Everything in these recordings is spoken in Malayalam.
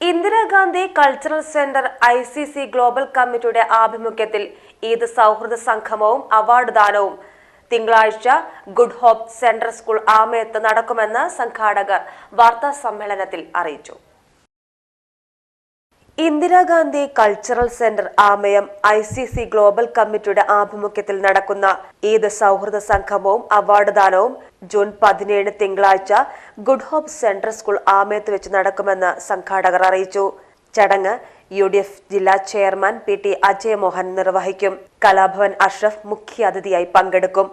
Indira Gandhi cultural centre I C C global കമ്മിറ്റിയുടെ ആഭിമുഖ്യത്തിൽ ഈദ് സൗഹൃദ സംഗമവും അവാർഡ് ദാനവും തിങ്കളാഴ്ച ഗുഡ് ഹോപ്പ് സെൻട്രൽ സ്കൂൾ ആമയത്ത് നടക്കുമെന്ന് സംഘാടകർ വാർത്താ സമ്മേളനത്തിൽ അറിയിച്ചു. Indira Gandhi cultural centre Amayam I C C global കമ്മിറ്റിയുടെ ആഭിമുഖ്യത്തിൽ നടക്കുന്ന ഈദ് സൗഹൃദ സംഗമവും അവാർഡ് ദാനവും ജൂൺ പതിനേഴ് തിങ്കളാഴ്ച ഗുഡ് ഹോപ്പ് സെൻട്രൽ സ്കൂൾ ആമയത്ത് വെച്ച് നടക്കുമെന്ന് സംഘാടകർ അറിയിച്ചു. ചടങ്ങ് യു ഡി എഫ് ജില്ലാ chairman P T Ajay Mohan നിർവഹിക്കും. കലാഭവൻ അഷ്റഫ് മുഖ്യാതിഥിയായി പങ്കെടുക്കും.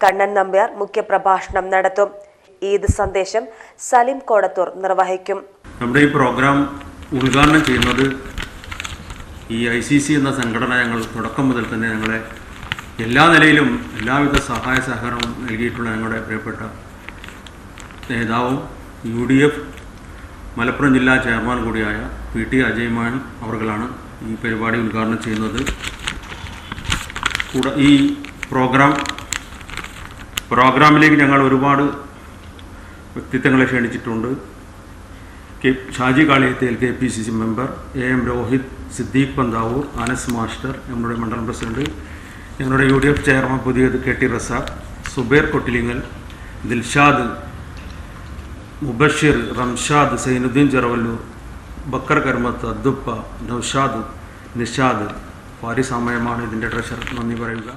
കണ്ണൻ നമ്പ്യാർ മുഖ്യപ്രഭാഷണം നടത്തും. ഈദ് സന്ദേശം സലിം കോടത്തൂർ നിർവഹിക്കും. നമ്മുടെ ഈ പ്രോഗ്രാം ഉദ്ഘാടനം ചെയ്യുന്നത് ഈ ഐ സി സി എന്ന സംഘടന ഞങ്ങൾ തുടക്കം മുതൽ തന്നെ ഞങ്ങളെ എല്ലാ നിലയിലും എല്ലാവിധ സഹായ സഹകരണവും നൽകിയിട്ടുള്ള ഞങ്ങളുടെ പ്രിയപ്പെട്ട നേതാവും യു ഡി എഫ് മലപ്പുറം ജില്ലാ ചെയർമാൻ കൂടിയായ പി ടി അജയ്മാൻ അവർകളാണ് ഈ പരിപാടി ഉദ്ഘാടനം ചെയ്യുന്നത്. കൂടെ ഈ പ്രോഗ്രാം പ്രോഗ്രാമിലേക്ക് ഞങ്ങൾ ഒരുപാട് വ്യക്തിത്വങ്ങളെ ക്ഷണിച്ചിട്ടുണ്ട്. K Shaji Kaliyathel K P C C member A M Rohit Siddique Panthavoor Anas master നമ്മുടെ മണ്ഡലം പ്രസിഡന്റ് ഞങ്ങളുടെ യു ഡി എഫ് ചെയർമാൻ പുതിയത് കെ ടി റസാഖ് സുബൈർ കൊട്ടിലിങ്ങൽ ദിൽഷാദ് മുബഷീർ റംഷാദ് സൈനുദ്ദീൻ ചെറവല്ലൂർ ബക്കർ കർമത്ത് അദ്ദുപ്പ നൌഷാദ് നിഷാദ്. പാരിസാമയമാണ് ഇതിന്റെ ട്രഷർ നന്ദി പറയുക.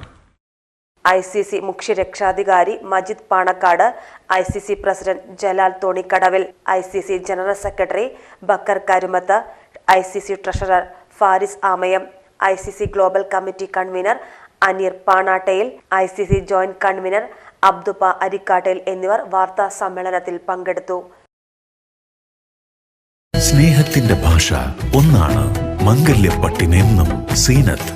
ഐ സി സി മുഖ്യ രക്ഷാധികാരി Majid Panakkad I C C president Jalal Thonikkadavil I C C general secretary Bakkar Karumath I C C treasurer Faris Amayam I C C global committee convener Aneer Panattayil I C C joint convener Abduppa Arikkattayil എന്നിവർ വാർത്താ സമ്മേളനത്തിൽ പങ്കെടുത്തു. സ്നേഹത്തിന്റെ ഭാഷ ഒന്നാണ് മംഗല്യപ്പട്ടിനെന്നും സീനത്ത്.